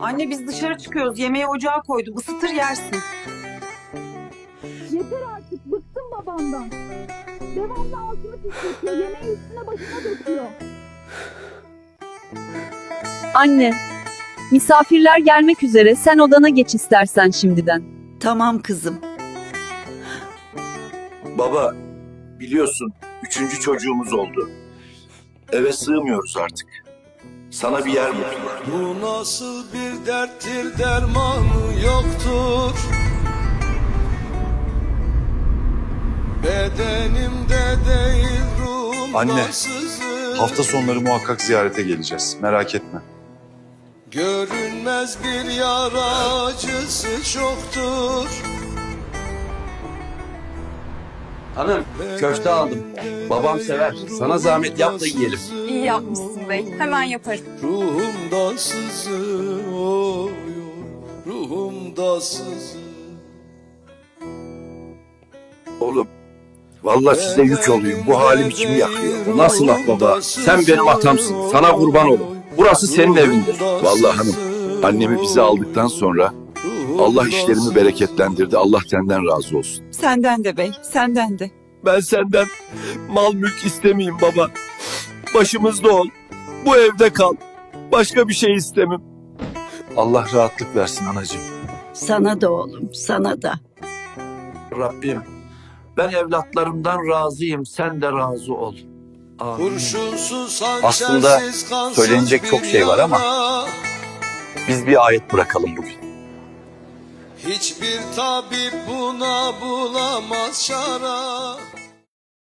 Anne biz dışarı çıkıyoruz. Yemeği ocağa koydum. Isıtır yersin. Yeter artık bıktım babamdan. Devamlı altını titretiyor. Yemeği üstüne başına döküyor. Anne, misafirler gelmek üzere sen odana geç istersen şimdiden. Tamam kızım. Baba, biliyorsun üçüncü çocuğumuz oldu. Eve sığmıyoruz artık. Sana bir yer buldular. Bu nasıl bir derttir dermanı yoktur Bedenimde değil ruhumda Anne, sızır. Hafta sonları muhakkak ziyarete geleceğiz. Merak etme. Görünmez bir yara acısı çoktur Hanım köfte aldım. Babam sever. Sana zahmet yap da yiyelim. İyi yapmışsın bey. Hemen yaparım. Ruhumda sızır oy, Ruhumda sızır Oğlum, vallahi size yük olayım. Bu halim içimi yakıyor. Bu nasıl laf baba? Sen benim atamsın. Sana kurban olurum. Burası senin evindir. Vallahi hanım, annemi bize aldıktan sonra Allah işlerimi bereketlendirdi. Allah senden razı olsun. Senden de bey, senden de. Ben senden mal mülk istemeyeyim baba. Başımızda ol. Bu evde kal. Başka bir şey istemem. Allah rahatlık versin anacığım. Sana da oğlum, sana da. Rabbim, ben evlatlarımdan razıyım. Sen de razı ol. Amin. Aslında söylenecek çok şey var ama-. Biz bir ayet bırakalım bugün. Hiçbir tabip buna bulamaz şara